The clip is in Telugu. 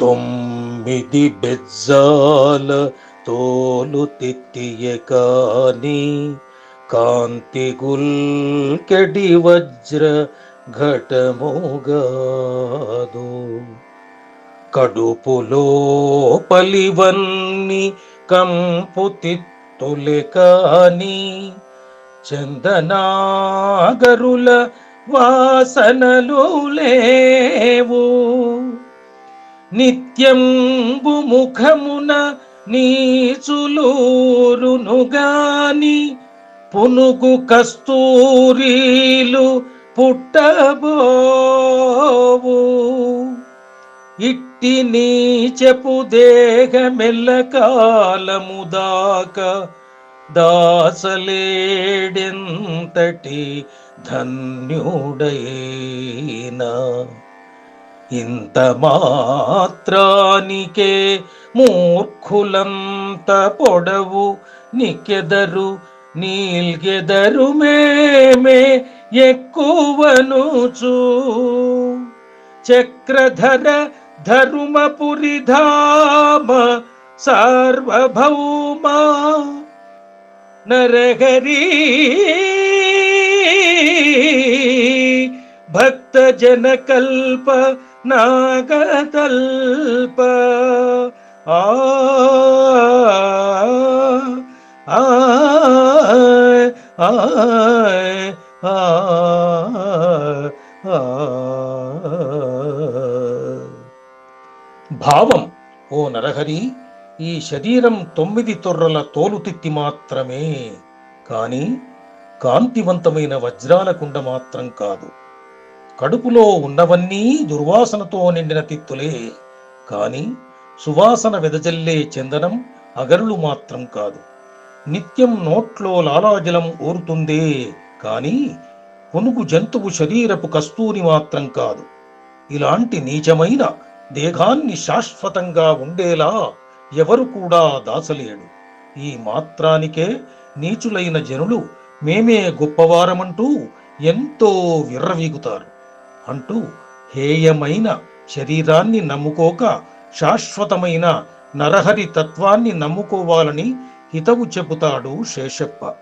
తొమ్మిది బెజ్జాల తోలు తిత్తియ కాని కాంతి గుల్కెడి వజ్ర ఘటముగాదు. కడుపులో పలివన్ని కంపు తిత్తులే కాని చందనాగరుల వాసనలు లేవు. నిత్యంబు ముఖమున నీచులూరునుగాని పునుగు కస్తూరీలు పుట్టబోవు. ఇట్టి నీచపు దేహమెల్ల కాలము దాకా దాసలేడెంతటి ధన్యుడైనా ఇంత మాత్రానికే మూర్ఖులంత పొడవు నికెదరు నీల్గెదరు మేమే ఎక్కువనుచు. చక్రధర ధరుమపురి ధామ సార్వభౌమ నరహరీ. భక్త జన కల్ప నాగతల్ప ఆ ఆ ఆ. భావం ఓ నరహరి ఈ శరీరం తొమ్మిది తొర్రల తోలుతిత్తి మాత్రమే. కాని కాంతివంతమైన వజ్రాల కుండ మాత్రం కాదు. కడుపులో ఉన్నవన్నీ దుర్వాసనతో నిండిన తిత్తులే. కాని సువాసన వెదజల్లే చందనం అగరులు మాత్రం కాదు. నిత్యం నోట్లో లాలాజలం ఊరుతుందే. కాని కొనుగు జంతువు శరీరపు కస్తూరి మాత్రం కాదు. ఇలాంటి నీచమైన దేహాన్ని శాశ్వతంగా ఉండేలా ఎవరు కూడా దాసలేడు ఈ మాత్రానికే నీచులైన జనులు మేమే గొప్పవారమంటూ ఎంతో విర్రవీగుతారు. అంటూ హేయమైన శరీరాన్ని నమ్ముకోక శాశ్వతమైన నరహరి తత్వాన్ని నమ్ముకోవాలని హితవు చెబుతాడు శేషప్ప.